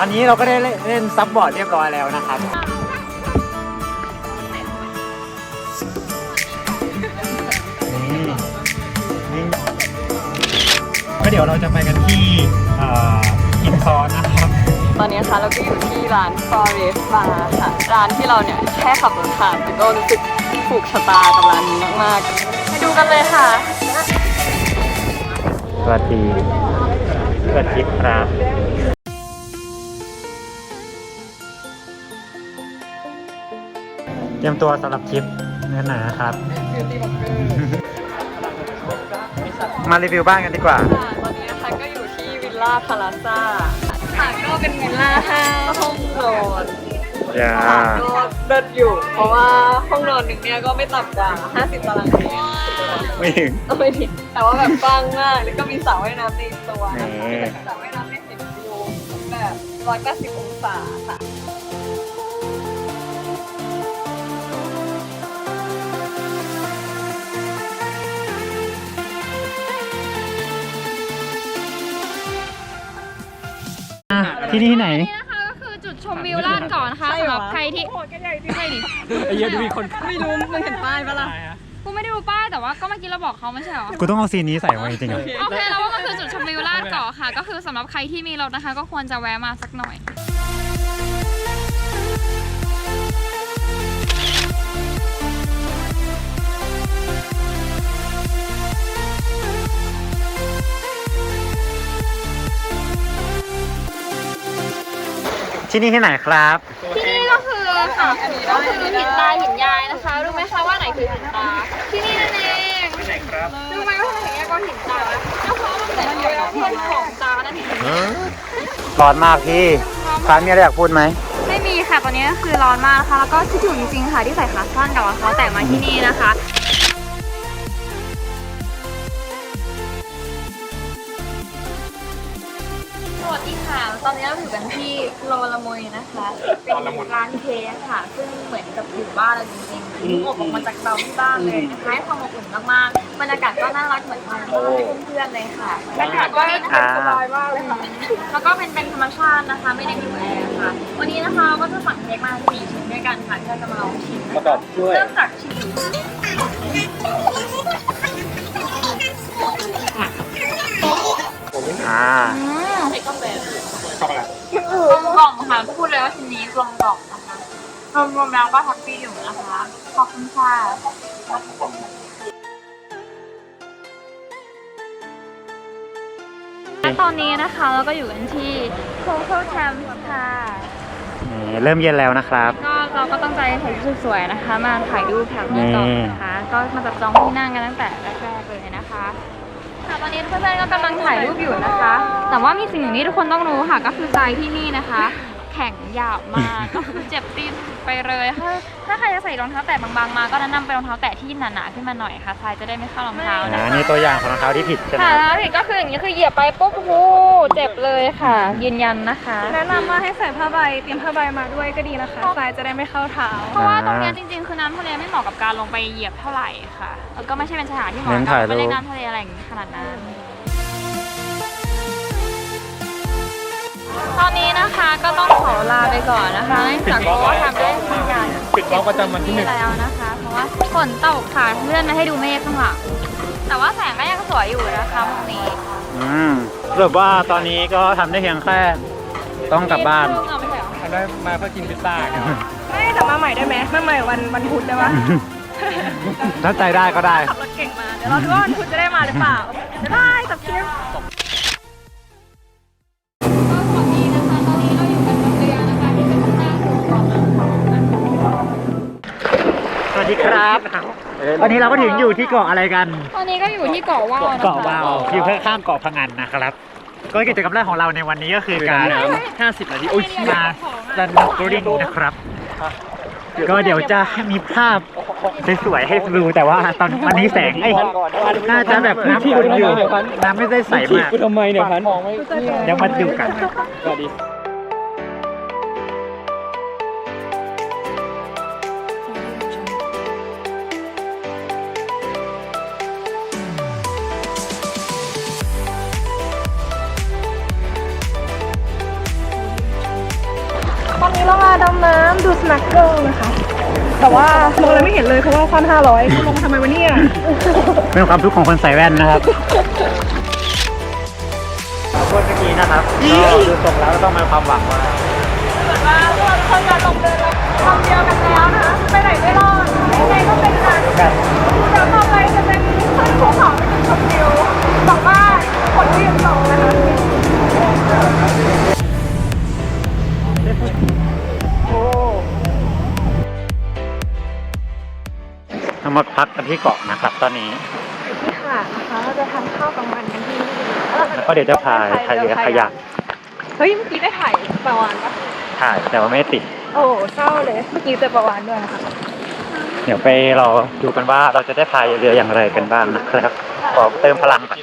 อันนี้เราก็ได้เล่นซับบอร์ดเรียบร้อยแล้วนะครับนี่นี่ก็เดี๋ยวเราจะไปกันที่เอ่ออินซอนนะครับตอนนี้นะคะเราก็อยู่ที่ร้าน Forest Bar ค่ะ ร้านที่เราเนี่ยแค่ขับรถผ่านแต่ก็รู้สึกถูกชะตากับร้านนี้มากๆไปดูกันเลยค่ะ สวัสดี สวัสดีครับ เตรียมตัวสำหรับทริปเนื้อหนาครับ มารีวิวบ้านกันดีกว่า ค่ะตอนนี้นะคะก็อยู่ที่วิลล่าพาลาซ่าค่ะก็เป็นวิลล่าห้าห้องนอนอย่าค่ะก็เดินอยู่ เพราะว่าห้องนอนหนึ่งเนี่ยก็ไม่ต่ำกว่า 50ตารางเมตรไม่ถึง เอาไม่ผิดแต่ว่าแบบกว้างมาก แล้วก็มีสระว่ายน้ำในตัวนะแหมคะสระว่ายน้ำในเห็นวิวแบบ180องศาค่ะอะ ที่นี่ที่ไหน นี่นะคะก็คือจุดชมวิวลาดก่อนนะคะสำหรับใครที่ใช่ดิไอ้เหี้ยดูมีคนไม่รู้มึงเห็นป้ายปะล่ะกูไม่ได้ดูป้ายแต่ว่าก็เมื่อกี้เราบอกเขาไม่ใช่เหรอ กูต้องเอาซีนนี้ใส่ไว้จริงๆเหรอโอเคแล้วว่าก็คือจุดชมวิวลาดเกาะค่ะ ก็คือสำหรับใครที่มีรถนะคะ ก็ควรจะแวะมาสักหน่อย ที่นี่ที่ไหนครับ ที่นี่ก็คือค่ะก็คือหินตาหินยายนะคะ รู้ไหมคะว่าไหนคือหินตา ที่นี่นั่นเองรู้ไหมว่าทำไมถึงเรียกว่าหินตาก็เพราะมันเป็นเพื่อนของตานั่นเองร้อนมากพี่ฟ้ามีอะไรอยากพูดไหมไม่มีค่ะตอนนี้ก็คือร้อนมากนะคะแล้วก็คิดถึงจริงๆค่ะที่ใส่ขาสั้นกับรองเท้าแตะมาที่นี่นะคะ ตอนนี้เราอยู่กันที่โลละมวยนะคะ เป็นร้านเค้กค่ะ ซึ่งเหมือนกับอยู่บ้านเราจริงๆคืออบออกมาจากเตาที่บ้านเลยนะคะให้ความอบอุ่นมากๆบรรยากาศก็น่ารักเหมือนมาที่เพื่อนๆเลยค่ะบรรยากาศก็นี่นะคะสบายมากเลยค่ะ แล้วก็เป็นเป็นธรรมชาตินะคะ ไม่ได้มีแอร์ค่ะ วันนี้นะคะเราก็จะสั่งเค้กมาสี่ชิ้นด้วยกันค่ะที่เราจะมาลองชิมนะคะเริ่มจากชิ้นอ่ ลมกล่อมนะคะรวมๆแล้วก็แฮปปี้อยู่นะคะ ขอบคุณค่ะและตอนนี้นะคะเราก็อยู่กันที่ Coco Camp ค่ะนี่เริ่มเย็นแล้วนะครับ ก็เราก็ตั้งใจใส่ชุดสวยๆนะคะ มาถ่ายรูปแถวนี้ก่อนนะคะ ก็มาจับจองที่นั่งกันตั้งแต่แรกๆเลยนะคะค่ะตอนนี้เพื่อนๆก็กำลังถ่ายรูปอยู่นะคะ แต่ว่ามีสิ่งหนึ่งที่ทุกคนต้องรู้ค่ะ ก็คือทรายที่นี่นะคะแข็งหยาบมากก็คือเจ็บตีนไปเลยถ้าถ้าใครจะใส่รองเท้าแตะบางๆมาก็แนะนำเป็นรองเท้าแตะที่หนาๆขึ้นมาหน่อยค่ะทรายจะได้ไม่เข้ารองเท้าอ่านะคะ นี่ตัวอย่างของรองเท้าที่ผิดใช่ไหมค่ะแล้วผิดก็คืออย่างนี้คือเหยียบไปปุ๊บโอ้โหเจ็บเลยค่ะ ยืนยันนะคะ แนะนำว่าให้ใส่ผ้าใบเตรียมผ้าใบมาด้วยก็ดีนะคะทรายจะได้ไม่เข้าเท้า เพราะว่าตรงเนี้ยจริงๆ คือน้ำทะเลไม่เหมาะกับการลงไปเหยียบเท่าไหร่ค่ะ แล้วก็ไม่ใช่เป็นสถานที่เหมาะกับการไปเล่นน้ำทะเลอะไรอย่างนี้ขนาดนั้น ตอนนี้นะคะก็ต้องขอลาไปก่อนนะคะเนื่องจากว่าทำได้ทุกอย่างปิดบล็อกประจำวันที่หนึ่งแล้วนะคะ เพราะว่าฝนตกค่ะเลื่อนมาให้ดูเมฆข้างหลังแต่ว่าแสงก็ยังสวยอยู่นะคะตรงนี้อืมสรุปว่าตอนนี้ก็ทำได้เพียงแค่ต้องกลับบ้านเอไม่ใช่เหรอทำได้มาเพื่อกินพิซซ่าครับไม่แต่มาใหม่ได้ไหมมาใหม่วันวันพุธได้ปะถ้าใจได้ก็ได้ ขับรถเก่งมา เดี๋ยวเราดูว่าวันพุธจะได้มาหรือเปล่าจะได้ตับคลิป ครับ วันนี้เราก็ถึงอยู่ที่เกาะอะไรกัน ตอนนี้ก็อยู่ที่เกาะว่าวนะคะเกาะวาวอยู่ข้างๆเกาะพังงันนะครับ ก็กิจกรรมแรกของเราในวันนี้ก็คือการ50นาทีอุ้ยมาดันกริงนะครับ ก็เดี๋ยวจะมีภาพสวยๆให้ดูแต่ว่าตอนวันนี้แสงไอ้ยน่าจะแบบน้ำขุ่นอยู่น้ำไม่ได้ใสมากทำไมเนี่ยพันเดี๋ยวมาดูกันสวัสดีด น้ำดูสนักเกิลนะคะ แต่ว่ามองอะไรไม่เห็นเลยเพราะว่าควันห้าร้อยลงมาทำไมวะเนี่ย เป็นความทุกข์ของคนใส่แว่นนะครับคนเมื่อกี้นะครับก็ดูตรงแล้วก็ต้องมีความหวังว่าว่า ที่เกาะนะครับ ตอนนี้ที่ค่ะนะคะเราจะทานข้าวกลางวันกันที่นี่แล้วก็เดี๋ยวจะพายพายเรือขยักเฮ้ยเมื่อกี้ได้ถ่ายประวานปะถ่ายแต่ว่าไม่ติด โอ้เศร้าเลยเมื่อกี้เจอประวานด้วยนะคะเดี๋ยวไปเราดูกันว่าเราจะได้พายเรืออย่างไรกันบ้างนะครับขอเติมพลังก่อน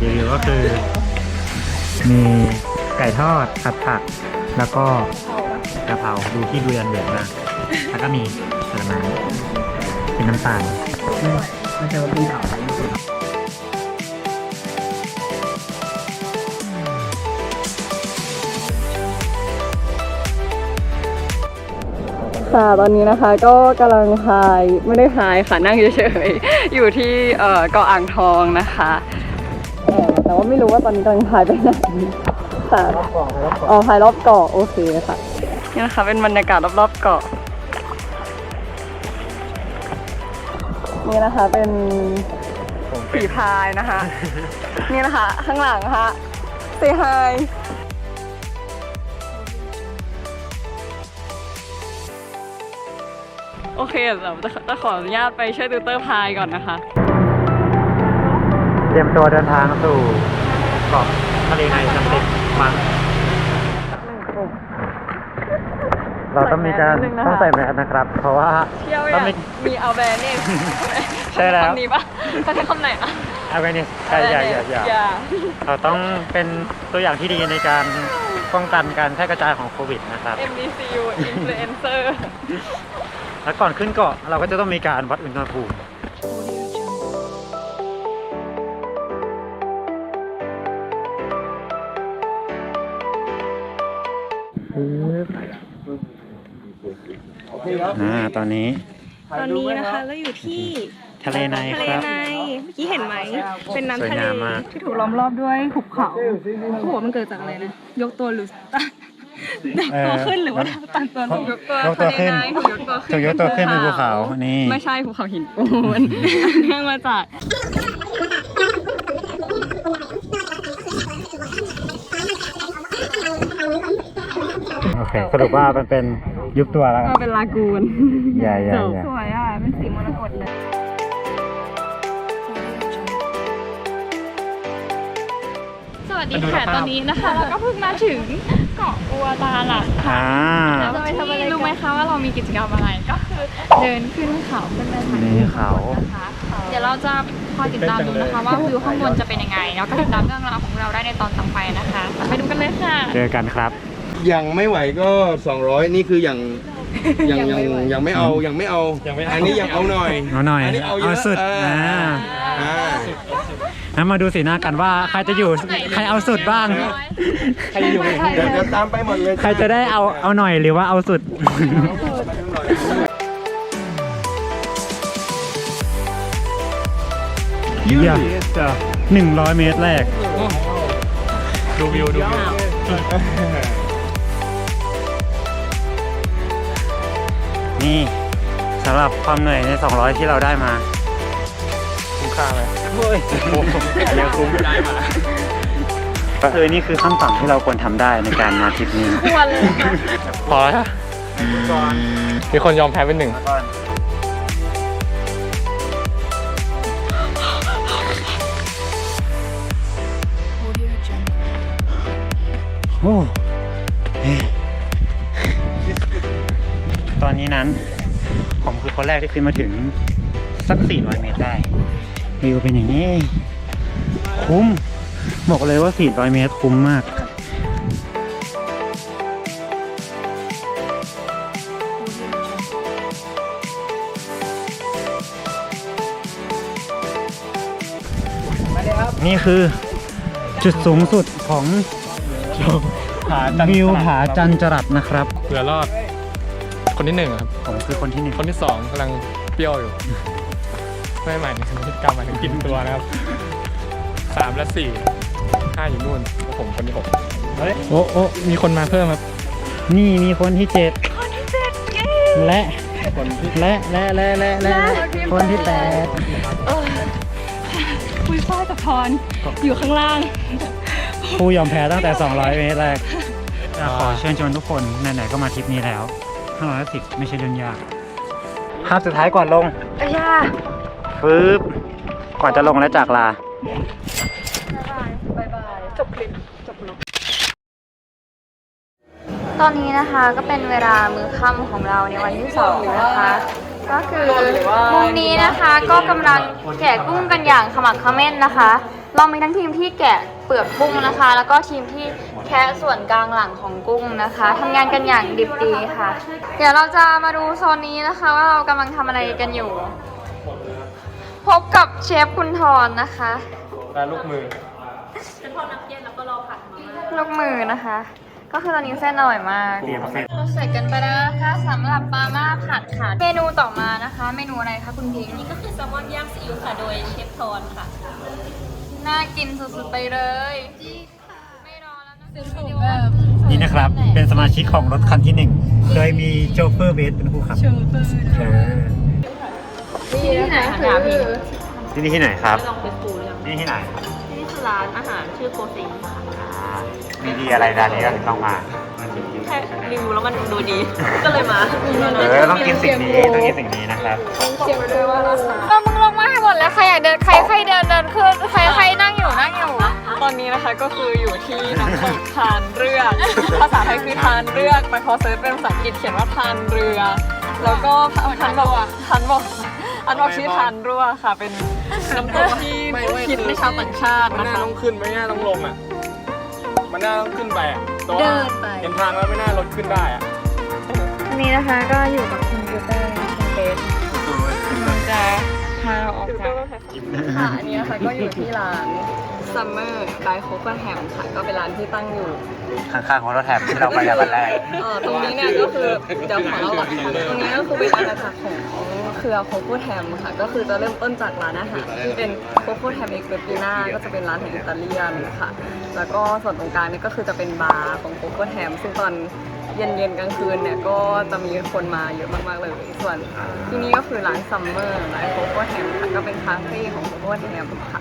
รีวิวก็คือมี ไก่ทอดผัดผัก แล้วก็กะเพราดูที่ดูยันเหลืองมากแล้วก็มีผลไม้เป็นน้ำตาลไม่ใช่ว่าเป็นเผาค่ะตอนนี้นะคะก็กำลังพายไม่ได้พายค่ะนั่งเฉยๆอยู่ที่เกาะอ่างทองนะคะแต่ว่าไม่รู้ว่าตอนนี้กำลังพายไปไหน ค่ะ อ๋อพายรอบเกาะโอเคค่ะ นี่นะคะเป็นบรรยากาศรอบๆเกาะ นี่นะคะเป็นฝีพายนะคะ นี่นะคะ ข้างหลังค่ะเซฮายโอเคเดี๋ยวจะจะขออนุญาตไปช่วยติวเตอร์พายก่อนนะคะ เตรียมตัวเดินทางสู่เกาะทะเลในสันติ มังเราต้องมีการใส่แมสนิดนึงนะคะต้องใส่แมสนะครับ เพราะว่าเที่ยวต้ยัองงมีมีเอาแบนนี่ใช่แล้วคำนี้ปะเขาใช้คำไหนอะ awareness ใช่อย่าอย่าอย่าอย่าเราต้องเป็นตัวอย่างที่ดีในการป้องกันการแพร่กระจายของโควิดนะครับ MDCU influencer และก่อนขึ้นเกาะเราก็จะต้องมีการวัดอุณหภูมิ อ่าตอนนี้ตอนนี้นะคะเราอยู่ที่ทะเลในทะเลครับ ในเมื่อกี้เห็นไหม เป็นน้ำทะสวยเลงามมาก ที่ถูกล้อมรอบด้วยหุบเขาเขาบอกว่ามันเกิดจากอะไรนะ ยกตัวหรือตันเอ่อตัวขึ้นหรือว่าตันตัวลงยกตัวยกตัวขึ้นทะเลในยกตัวขึ้นถูกยกตัวขึ้นเป็นภูเขานี่ ไม่ใช่ภูเขาหินปูนเนื่องมาจาก โอเคสรุปว่ามันเป็น ยุบตัวแล้วกันเราเป็นลากูน อย่าอย่าอย่าสวยอะ เป็นสีมรกตเลย สวัสดีค่ะ ตอนนี้นะคะ เราก็เพิ่งมาถึงเกาะอัวตาหลักค่ะอ่า แล้วที่รู้ไหมคะว่าเรามีกิจกรรมอะไรก็คือเดินขึ้นเขาขึ้นไปถ่ายรูนี่ปเขานะคะ เดี๋ยวเราจะคอยติดตามดูนะคะ ว่าวิวข้างบนจะเป็นยังไงแล้วก็ติดตามเรื่องราวของเราได้ในตอนต่อไปนะคะ ไปดูกันเลยค่ะ เจอกันครับ ยังไม่ไหวก็ 200 นี่คือยังยังยังยังไม่เอายังไม่เอา อันนี้ยังเอาหน่อยเอาหน่อยอันนี้เอาเยอะสุดอ่าอ่าอ่างั้นมาดูสีหน้ากันว่าใครจะอยู่ใครเอาสุดบ้าง ใครอยู่เดี๋ยวเดี๋ยวตามไปหมดเลย ใครจะได้เอาเอาหน่อยหรือว่าเอาสุดเยี่ยมหนึ่งร้อยเมตรแรก ดูวิวดูวิว นี่สำหรับความเหนื่อยใน 200 ที่เราได้มา คุ้มค่าไหมเฮ้ยเยอะคุ้มได้มาก็คือนี่คือขั้นต่ำที่เราควรทำได้ในการมาทริปนี้ควรเลยค่ะพอแล้วมีคนยอมแพ้เป็นหนึ่งโอ้ อนนี้นั้น ผมคือคนแรกที่ขึ้นมาถึงสัก 400 เมตรได้วิวเป็นอย่างนี้ คุ้ม บอกเลยว่า 400 เมตรคุ้มมากนี่คือจุดสูงสุดของวิวผาจันจรัสนะครับเหลือรอด คนที่หนึ่งครับ ผมคือคนที่หนึ่งคนที่สองกำลังเปรี้ยวอยู่ ไม่ใหม่ถึงพฤติกรรมหมายถึงกินตัวนะครับสามและสี่ห้าอยู่นู่นแล้วผมคนที่หกเฮ้ยโอ้โอ้มีคนมาเพิ่มครับนี่มีคนที่เจ็ดและและและและและและคนที่แปดคุยฝ้ายกับพรอยู่ข้างล่าง ผู้ยอมแพ้ตั้งแต่ 200 เมตรแรก ขอเชิญชวนทุกคนไหนๆก็มาทริปนี้แล้ว 510ไม่ใช่เรื่องยากภาพสุดท้ายก่อนลงอาญาฟืบก่อนจะลงและจากลาตอนนี้นะคะก็เป็นเวลามื้อค่ำของเราในวันที่สองนะคะ ก็คือมุมนี้นะคะก็กำลังแกะกุ้งกันอย่างขมักเขม้นนะคะ เรามีทั้งทีมที่แกะเปลือกกุ้งนะคะ แล้วก็ทีมที่ แคะส่วนกลางหลังของกุ้งนะคะทำงานกันอย่างดิบดีค่ะ เดี๋ยวเราจะมาดูโซนนี้นะคะว่าเรากำลังทำอะไรกันอยู่ พบกับเชฟคุณทรนะคะและลูกมือลูกมือนะคะ ก็คือตอนนี้เส้นอร่อยมากเตรียมเส้นเราเสร็จกันไปแล้วนะคะสำหรับปลาม่าผัดค่ะ เมนูต่อมานะคะ เมนูอะไรคะคุณพิงค์นี่ก็คือแซลมอนย่างซีอิ๊วค่ะโดยเชฟทอนค่ะ น่ากินสุดๆไปเลยไม่รอแล้ว นะนี่นะครับ เป็นสมาชิกของรถคันที่หนึ่งโดยมีโชเฟอร์เบสเป็นผู้ขับเออที่ไหนคะพี่ที่นี่ที่ไหนครับนี่ที่ไหน ที่นี่คือร้านอาหารชื่อโกซิงค่ะอ่า มีดีอะไรร้านนี้ก็ถึงต้องมา แค่รีวิวแล้วมันดูดี ก็เลยมาเออต้องกินสิ่งนี้ต้องกินสิ่งนี้นะครับก็มึงลงมาให้หมดแล้วใครอยากเดินใครใครเดินเดินขึ้นใครใครนั่งอยู่นั่งอยู่ ตอนนี้นะคะก็คืออยู่ที่น้ำตกทานเรือภาษาไทยคือทานเรือไปพอเซิร์ชเป็นภาษาอังกฤษเขียนว่าทานเรือ แล้วก็ทันบอกว่าทันบอกอันบอกชื่อทานรั่วค่ะ เป็นน้ำตกที่คิดในชาวต่างชาติมันนะน่าคะ ต้องขึ้นไม่น่าต้องลงอะ มันน่าต้องขึ้นไปอะแต่ว่าเห็นทางแล้วไม่น่ารถขึ้นได้อะวันนี้นะคะก็อยู่กับคุณยูเตอร์คุณเบสจะพาเราออกจากค่ะอันนี้นะคะก็อยู่ที่ร้าน Summer by c o c o Ham ค่ะก็เป็นร้านที่ตั้งอยู่ข้างๆของรถแถบที่เราไปกันวันแรก เอ่อตรงนี้เนี่ยก็คือเดี๋ยวขอเล่าก่อนค่ะตรงนี้ก็คือเป็นอาณาจักรของ เครือโคโค่แฮมค่ะ ก็คือจะเริ่มต้นจากร้านอาหารที่เป็นโคโค่แฮมเอ็กเ p ปีน่าก็จะเป็นร้านของอิตาเลียนค่ะ แล้วก็ส่วนตรงกลางเนี่ยก็คือจะเป็นบาร์ของโคโค่แฮมซึ่งตอนเย็นๆกลางคืนเนี่ยก็จะมีคนมาเยอะมากๆเลย ส่วนที่นี่ก็คือร้านซัมเมอร์ร้านโคโค่แฮมค่ะก็เป็นคาเฟ่ของโคโค่แฮมค่ะ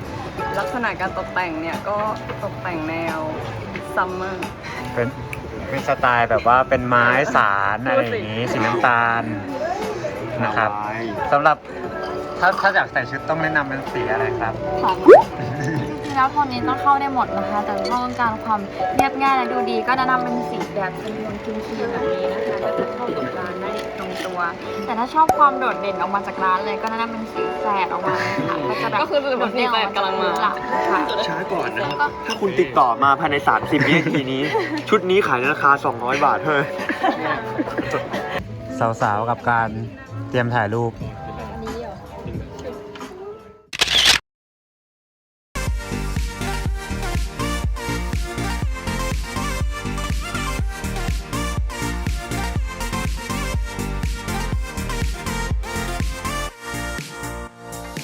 ลักษณะการตกแต่งเนี่ยก็ตกแต่งแนวซัมเมอร์เป็นเป็นสไตล์แบบว่าเป็นไม้สารอะไรอย่างนี้สีน้ำตาล นะครับสำหรับถ้าถ้าอยากใส่ชุดต้องแนะนำเป็นสีอะไรครับจริงๆแล้วโทนนี้ต้องเข้าได้หมดนะคะ แต่ถ้าต้องการความเรียบง่ายและดูดี ก็แนะนำเป็นสีแบบเป็นโทนครีมๆแบบนี้นะคะก็จะเข้ากับร้านได้ตรงตัว แต่ถ้าชอบความโดดเด่นออกมาจากร้านเลย ก็แนะนำเป็นสีแสดออกมาค่ะก็จะแบบก็คือจะเป็นสีแสดกำลังมาหลักค่ะ ช้าก่อนนะครับ ถ้าคุณติดต่อมาภายใน 30วินาทีนี้ ชุดนี้ขายในราคา 200 บาทเท่านั้น สาวๆกับการ เตรียมถ่ายรูป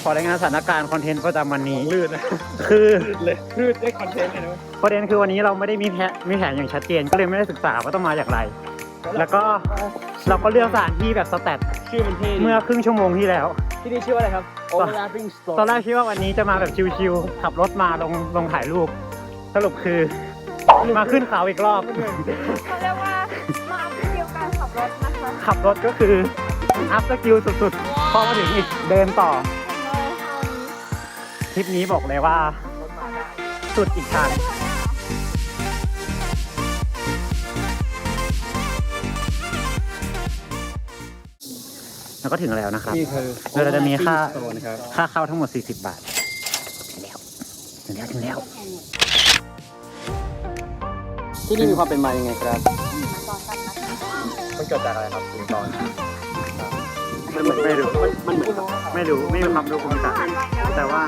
ขอรายงานสถานการณ์คอนเทนต์ประจำวันนี้ ลื่นนะคือเลยลื่นได้คอนเทนต์เลยนะประเด็นคือวันนี้เราไม่ได้มีแผนมีแผนอย่างชัดเจน ก็เลยไม่ได้ศึกษาว่าต้องมาอย่างไร แล้วก็เราก็เลือกสถานที่แบบสแตทชื่อมันเท่ดีเมื่อครึ่งชั่วโมงที่แล้ว ที่นี่ชื่อว่าอะไรครับ Overlapping ตอนแรกคิดว่าวันนี้จะมาแบบชิวๆขับรถมาลงลงถ่ายรูป สรุปคือมาขึ้นเขาอีกรอบ เขาเรียกว่ามาอัพสกิลการขับรถนะคะขับรถก็คืออัพสกิลสุดๆ พอมาถึงอีกเดินต่อทริปนี้บอกเลยว่า สุดอีกทา ก็ถึงแล้วนะครับนี่คือโดยเราจะมีค่าโซนครับค่าเข้าทั้งหมด 40 บาทถึงแล้วถึงแล้ว ที่นี่มีความเป็นมายังไงครับมันเกิดจากอะไรครับคุณตอนมันเหมือนไม่รู้มันเหมือนไม่รู้ไม่มีความรู้ภูมิศาสตร์แต่ว่า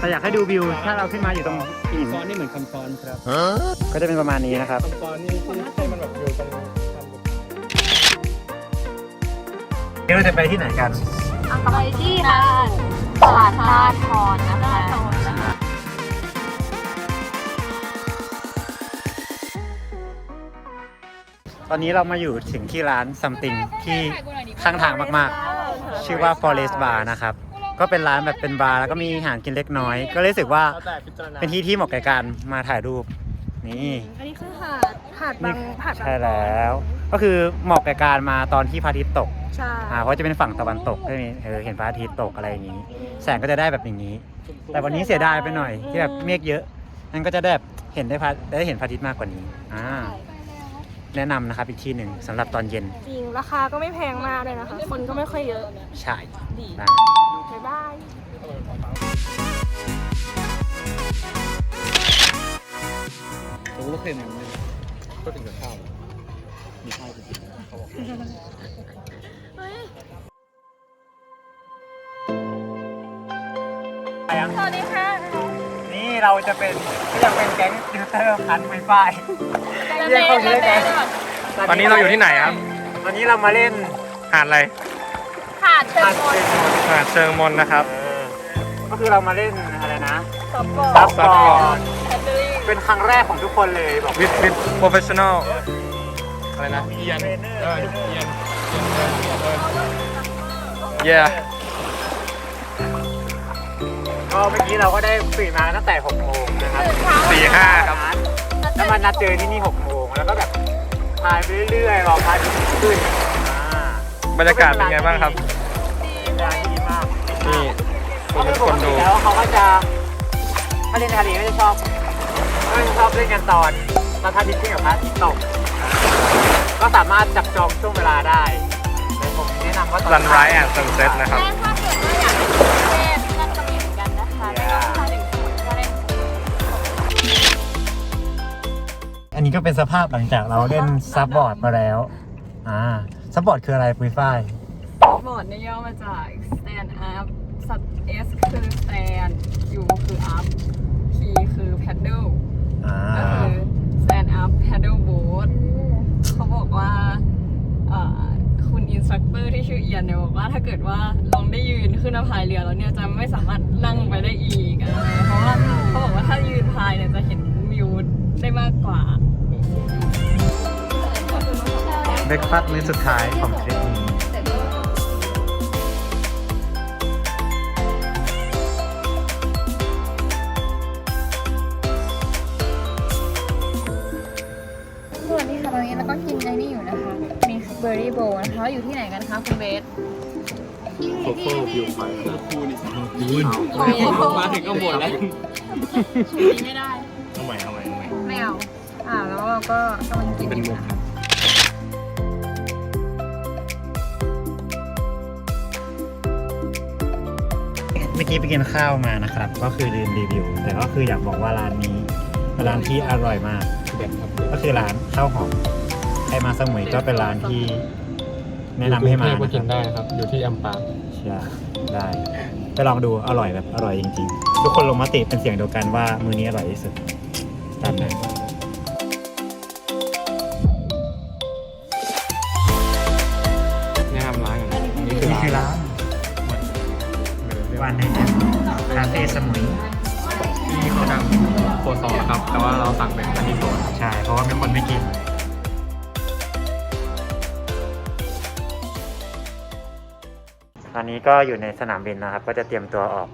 แต่อยากให้ดูวิว ถ้าเราขึ้นมาอยู่ตรงหินซ้อนนี่เหมือนคำซ้อนครับก็จะเป็นประมาณนี้นะครับคำซ้อนนี่ที่ให้มันแบบอยู่ตรง เดี๋ยวเราจะไปที่ไหนกัน ไปที่ร้านตลาดท่าทอนนะคะตอนนี้เรามาอยู่ถึงที่ร้าน something ที่ข้างทางมากๆ ชื่อว่า forest bar นะครับ ก็เป็นร้านแบบเป็นบาร์แล้วก็มีอาหารกินเล็กน้อย ก็รู้สึกว่าเป็นที่ที่เหมาะกับการมาถ่ายรูป นี่อันนี้คือหาดหาดบางหาดบางใช่แล้ว ก็คือเหมาะกับการมาตอนที่พระอาทิตย์ตกใช่อ่าเพราะจะเป็นฝั่งตะวันตกก็มีเออเห็นพระอาทิตย์ตกอะไรอย่างนี้ แสงก็จะได้แบบอย่างนี้ แต่วันนี้เสียดายไปหน่อยที่แบบเมฆเยอะนั่นก็จะได้แบบเห็นได้พระได้เห็นพระอาทิตย์มากกว่านี้อ่าแนะนำนะครับอีกที่หนึ่งสำหรับตอนเย็น จริง ราคาก็ไม่แพงมากเลยนะคะ คนก็ไม่ค่อยเยอะ ใช่ได้บ๊ายบาย ผมก็เคยเหมือนกันก็ถึงกับข้าวมีข้าวจริงๆเขาบอกสวัสดีค่ะนี่เราจะเป็นก็ยังเป็นแก๊งดิวเตอร์พันไวไฟเรียกเขาเรียกแก๊งตอนนี้เราอยู่ที่ไหนครับวันนี้เรามาเล่นหาดอะไรหาดเชิงพาสมนเซนหาดเชิงมนนะครับ ก็คือเรามาเล่นอะไรนะสอบก่อนซับบซัอบก่ออนร์ด เป็นครั้งแรกของทุกคนเลยบอก with with professional อะไรนะเอียนเออเอียนเอียน yeah ก็เมื่อกี้เราก็ได้ตื่นมาตั้งแต่6โมงนะครับสี่ห้าครับแล้วมานัดเจอที่นี่6โมงแล้วก็แบบพายไปเรื่อยๆรอพายขึ้นอ่าบรรยากาศเป็นไงบ้างครับ เป็นร้านที่ดีมากนี่คุก็ณคืเป็อนปคกนติดูแล้วเขาก็จะถ้าเล่นทะเลก็จะชอบ ก็จะชอบเล่นกันตอนตอนพระอาทิตย์ขึ้นกับพระอาทิตย์ตก ก็สามารถจับจองช่วงเวลาได้แต่ผมแนะนำว่าตอนรันไรแอนด์ซันเซ็ตนะครับ ถ้าเกิดว่าอยากไปกรุงเทพนั่นก็มีเหมือนกันนะคะไม่ต้องพาถึงสมุทรก็ได้อันนี้ก็เป็นสภาพหลังจากเราเล่นซับบอร์ดมาแล้วอ่าซับบอร์ดคืออะไรปุ้ยฝ้ายบอร์ดเนี่ยย่อมาจาก stand up สัตว์ S คือ stand U คือ up P คือ paddle อ่า ก็คือ stand up paddle boat เขาบอกว่าคุณอินสตรัคเตอร์ที่ชื่อเอียนเนี่ยบอกว่าถ้าเกิดว่าลองได้ยืนขึ้นมาพายเรือแล้วเนี่ยจะไม่สามารถนั่งไปได้อีกอะไรเพราะว่าเขาบอกว่าถ้ายืนพายเนี่ยจะเห็นวิวได้มากกว่าเบรกฟาสต์มื้อสุดท้ายของทริป รี่โบนะคะอยู่ที่ไหนกันคะคุณเบส โคโค่วิวไฟมาถึงก็หมดแล้วไม่ได้ เอาใหม่เอาใหม่เอาใหม่ไม่เอา อ่าแล้วเราก็กำลังกินอยู่นะคะเมื่อกี้ไปกินข้าวมานะครับ ก็คือลืมรีวิว แต่ก็คืออยากบอกว่าร้านนี้เป็นร้านที่อร่อยมาก ก็คือร้านข้าวหอมใครมาสมุยก็เป็นร้านที่ แนะนำให้มาก็นะคกิรันบได้ครับ อยู่ที่อัมปางใช่ได้ไปลองดูอร่อยแบบอร่อยจริงๆ ทุกคนลงมติเป็นเสียงเดียวกันว่ามือนี้อร่อยที่สุดตามนั้นแนะนำร้านกันนะนี่นี่คือร้านวันในคาเฟ่สมุยที่เขาดังโคซองนะครับ แต่ว่าเราสั่งเป็นอันนี้โซนใช่เพราะว่ามีคนไม่กิน อนนี้ก็อยู่ในสนามบินนะครับ ก็จะเตรียมตัวออก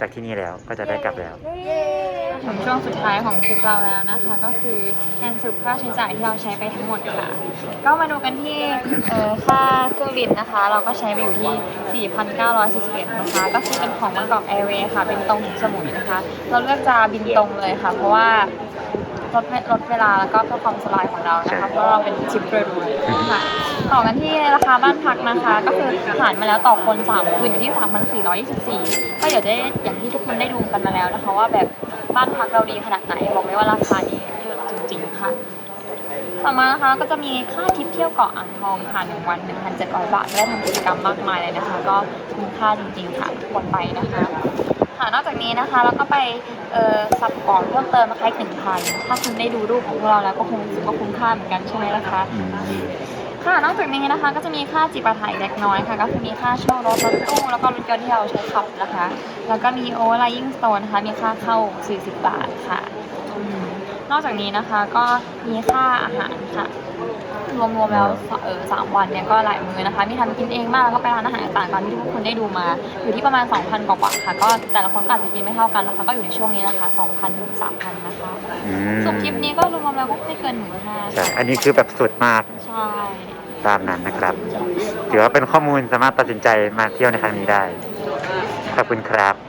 จากที่นี่แล้ว ก็จะได้กลับแล้ว ถึงช่วงสุดท้ายของทริปเราแล้วนะคะ ก็คือการสรุปค่าใช้จ่ายที่เราใช้ไปทั้งหมดค่ะ ก็มาดูกันที่เอ่อค่าเครื่องบินนะคะ เราก็ใช้ไปอยู่ที่ 4,941นะคะ ก็คือเป็นของบางกอกแอร์เวย์ค่ะบินตรงถึงสมุยนะคะ เราเลือกจะบินตรงเลยค่ะ เพราะว่าลดลดเวลาแล้วก็เพื่อความสบายของเรานะคะ เพราะเราเป็นทริปเรวยๆค่ะ ต่อกันที่ราคาบ้านพักนะคะ ก็คือหารมาแล้วต่อคน3คืนอยู่ที่ 3,424 ก็เดี๋ยวได้อย่างที่ทุกคนได้ดูกันมาแล้วนะคะ ว่าแบบบ้านพักเราดีขนาดไหนบอกเลยว่าราคานี้เลิศจริงๆค่ะ ต่อมานะคะก็จะมีค่าทริปเที่ยวเกาะอ่างทองค่ะ1วัน 1,700 บาทได้ทำกิจกรรมมากมายเลยนะคะ ก็คุ้มค่าจริงๆค่ะทุกคนไปนะคะค่ะนอกจากนี้นะคะเราก็ไปเอ่อสับของเพิ่มเติมนะคะอีกหนึ่งพันถ้าคุณได้ดูรูปของพวกเราแล้วก็คงรู้สึกว่าคุ้มค่าเหมือนกันใช่ไหมล่ะคะ ค่ะนอกจากนี้นะคะก็จะมีค่าจิปาถะเล็กน้อยค่ะ ก็คือมีค่าเช่ารถรถตู้แล้วก็รถยนต์ที่เราใช้ขับนะคะ แล้วก็มีโอเวอร์ไลยิ่งสโตนนะคะมีค่าเข้า 40 บาทค่ะอืมนอกจากนี้นะคะก็มีค่าอาหารค่ะ รวมๆแล้วสเออสามวันเนี่ยก็หลายมื้อนะคะ มีทำกินเองบ้างแล้วก็ไปร้านอาหารต่างๆตามที่ทุกคนได้ดูมา อยู่ที่ประมาณ 2,000 กว่าๆค่ะ ก็แต่ละคนก็อาจจะกินไม่เท่ากันนะคะ ก็อยู่ในช่วงนี้นะคะ2,000ถึง3,000นะคะอืมส่วนทริปนี้ก็รวมๆแล้วก็ไม่เกินหมื่นห้าใช่ อันนี้คือแบบสุดมาก ใช่ตามนั้นนะครับ ถือว่าเป็นข้อมูลสามารถตัดสินใจมาเที่ยวในครั้งนี้ได้ ขอบคุณครับ